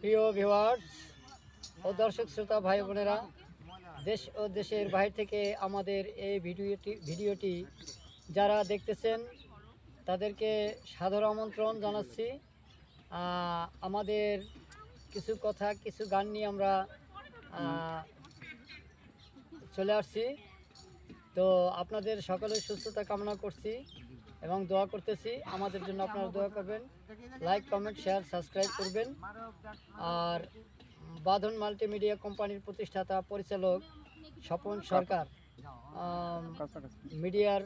প্রিয় ভিওয়ার্স ও দর্শক শ্রোতা, ভাই বোনেরা, দেশ ও দেশের বাইরে থেকে আমাদের এই ভিডিওটি ভিডিওটি যারা দেখতেছেন, তাদেরকে সাদর আমন্ত্রণ জানাচ্ছি। আমাদের কিছু কথা, কিছু গান নিয়ে আমরা চলে আসছি। তো আপনাদের সকলের সুস্থতা কামনা করছি। এবং দোয়া করতেছি আমাদের জন্য আপনারা দোয়া করবেন। লাইক কমেন্ট শেয়ার সাবস্ক্রাইব করবেন। আর বাঁধন মাল্টিমিডিয়া কোম্পানির প্রতিষ্ঠাতা, পরিচালক স্বপন সরকার মিডিয়ার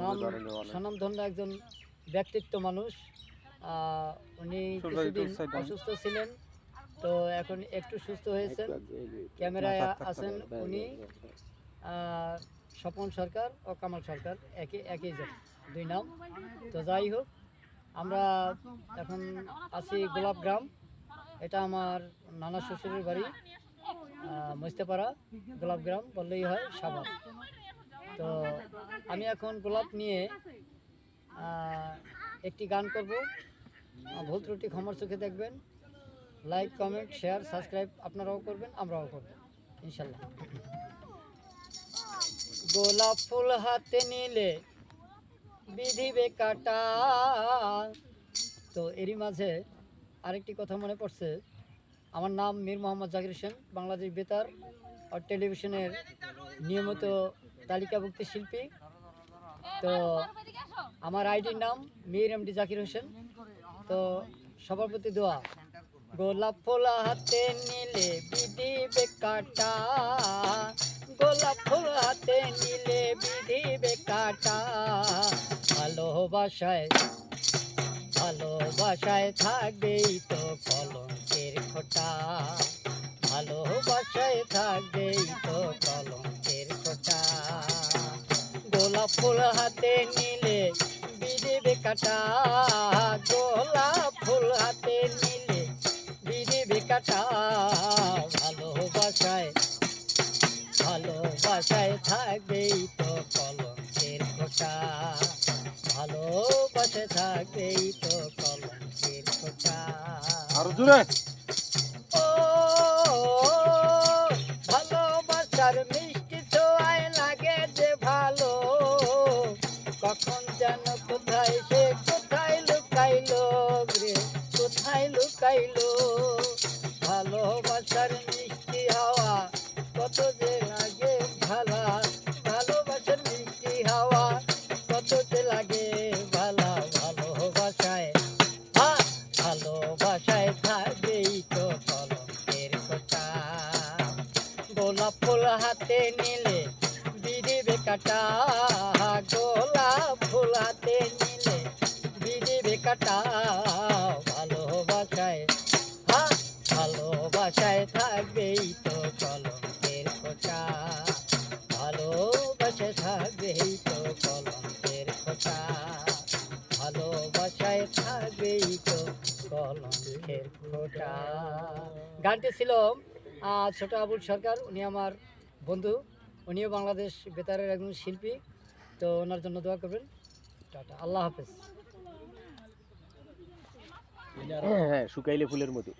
নাম স্বনামধন্য একজন ব্যক্তিত্ব মানুষ। উনি কিছুদিন অসুস্থ ছিলেন, তো এখন একটু সুস্থ হয়েছেন। ক্যামেরায় আছেন উনি। স্বপন সরকার ও কামাল সরকার, একে একই জন দুই নাম। তো যাই হোক, আমরা এখন আছি গোলাপ গ্রাম। এটা আমার নানা শ্বশুরের বাড়ি মস্তেপাড়া গোলাপ গ্রাম বললেই হয়, সাভার। তো আমি এখন গোলাপ নিয়ে একটি গান করব। ভুল ত্রুটি ক্ষমার চোখে দেখবেন। লাইক কমেন্ট শেয়ার সাবস্ক্রাইব আপনারাও করবেন, আমরাও করব, ইনশাল্লাহ। গোলাপ ফুল হাতে নিলে বিধিবে কাটা। তো এরই মাঝে আরেকটি কথা মনে পড়ছে। আমার নাম মীর মোহাম্মদ জাকির হোসেন, বাংলাদেশ বেতার ও টেলিভিশনের নিয়মিত তালিকাভুক্ত শিল্পী। তো আমার আইডির নাম মীর এমডি জাকির হোসেন। তো সবার প্রতি দোয়া, গোলাপ ফুল হাতে নিলে বিধিবে কাটা। গোলাপ ফুল হাতে নিলে বিধিবে কাটা ভালোবাসায় ভালোবাসায় থাকবেই তো কলঙ্কের খোটা। ভালোবাসায় থাকবেই তো কলঙ্কের খোটা। গোলাপ ফুল হাতে নিলে বিদেবে কাটা ভালোবাসায় থাকবেই তো কলঙ্কের খোসা ভালোবাসে থাকবেই তো কলঙ্কের খোসা আরও জুড়ে ও ভালোবাসার মিষ্টি ফুল হাতে নিলে বিদিবে কাটা গোলাপ ফুল হাতে নিলে বিদিবে কাটা ভালোবাসায় হা, ভালোবাসায় থাকবেই তো কলঙ্কের খোটা ভালোবাসে থাকবেই তো কলঙ্কের খোটা ভালোবাসায় থাকবেই তো কলঙ্কের খোটা গানটি ছিল আহ, ছোট আবুল সরকার উনি আমার বন্ধু। উনিও বাংলাদেশ বেতারের একজন শিল্পী। তো ওনার জন্য দোয়া করবেন। টাটা আল্লাহ হাফেজ। হ্যাঁ শুকাইলে ফুলের মতো